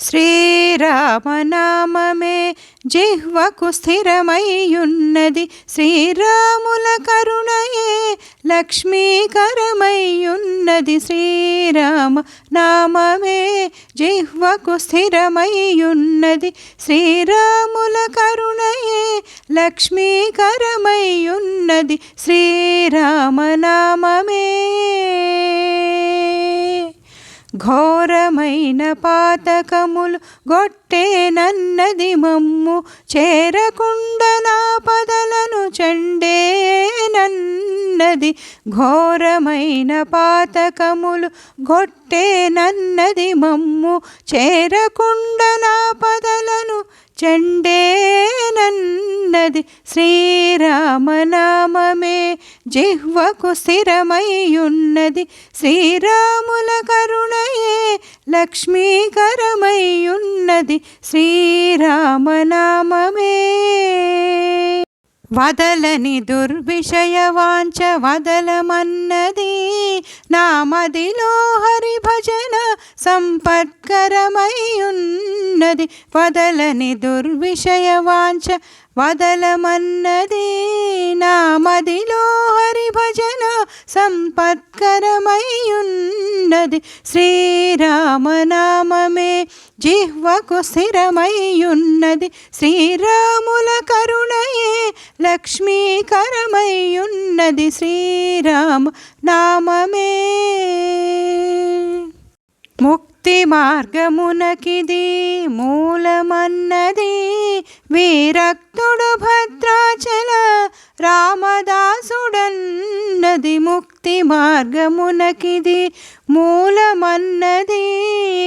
శ్రీరామనామమే జిహ్వకు స్థిరమయ్యున్నది. శ్రీరాముల కరుణయే లక్ష్మీకరమయ్యున్నది. శ్రీరామ నామమే జిహ్వకు స్థిరమయ్యున్నది. శ్రీరాముల కరుణయే లక్ష్మీకరమయ్యున్నది. శ్రీరామనామమే ఘోరమైన పాతకములు గొట్టేనన్నది మమ్ము. చేరకుండనా పదలను చండేనన్నది ఘోరమైన పాతకములు గొట్టేనన్నది మమ్ము. చేరకుండనా పదలను చండేనన్నది శ్రీరామనామమే. జిహ్వకు స్థిరమయ్యున్నది శ్రీరాముల కరుణయే. లక్ష్మీకరమయ్యున్నది శ్రీరామనామమే. వదలని దుర్విషయ వాంచ వదలమన్నది నామదిలో హరిభజన సంపత్కరమయ్యున్న సంపత్కరమయ్యున్నది వదలని దుర్విషయ వాంఛ వదలమన్నది నా మదిలో భజన సంపత్కరమయ్యున్నది శ్రీరామనామమే జిహ్వకు స్థిరమయ్యున్నది శ్రీరాముల కరుణయే లక్ష్మీకరమయ్యున్నది శ్రీరామ నామమే మార్గమునకిది మూలమన్నది. వీరక్తుడు భద్రాచల రామదాసుడన్నది ముక్తి మార్గమునకిది మూలమన్నది.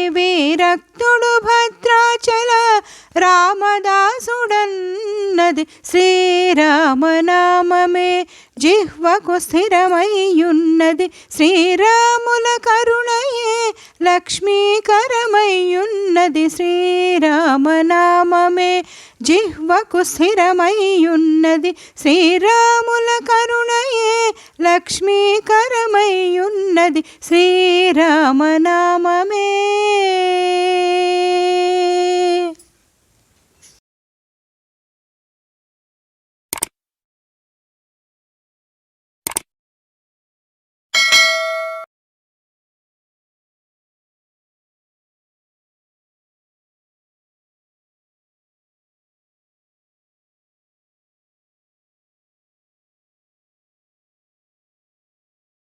వీరక్తుడు భద్రాచల రామదాసుడన్నది శ్రీరామనామమే. జిహ్వకు స్థిరమయ్యున్నది శ్రీరాముల కరుణయే. లక్ష్మీకరమయ్యున్నది శ్రీరామనామమే జిహ్వకు స్థిరమయ్యున్నది శ్రీరాముల కరుణయే లక్ష్మీకరమయ్యున్నది శ్రీరామనామమే